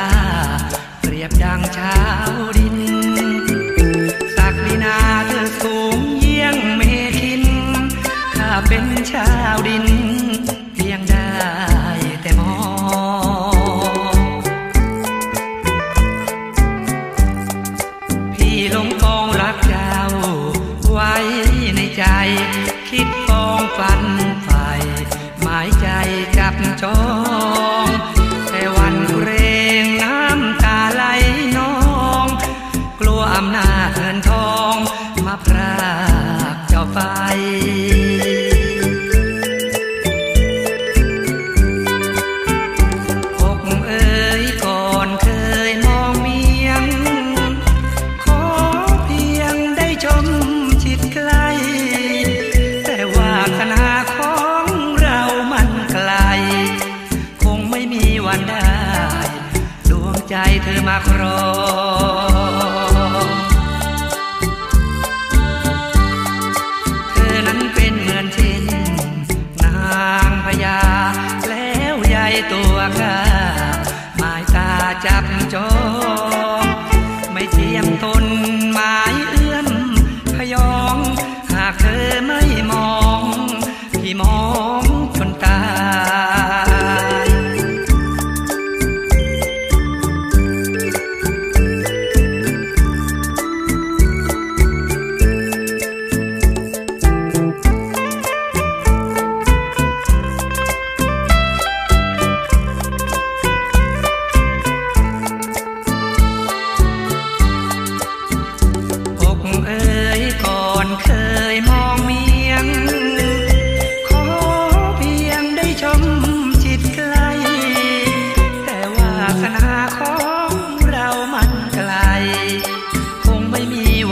าเปรียบดังชาวดินศักดินาเธอสูงเยี่ยงเมทิน ข้าเป็นชาวดินเพียงได้แต่มองพี่ลงปองรักเจ้า ไว้ในใจ คิดปองฝันไฟหมายใจจับจอง อกเอ๋ยก่อนเคยมองเมียง ขอเพียงได้ชมชิดใกล้ แต่ว่าคณะของเรามันไกล คงไม่มีวันได้ ดวงใจเธอมาครอง ตัวข้าหมายตาจับจองไม่เทียมตน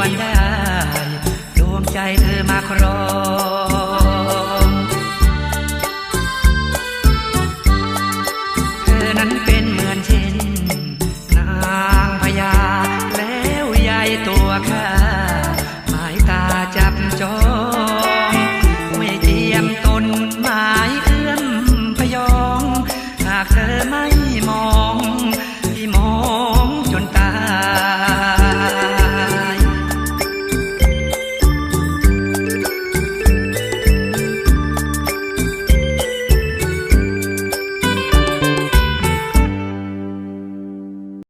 วันได้ ดวงใจเธอมาครอง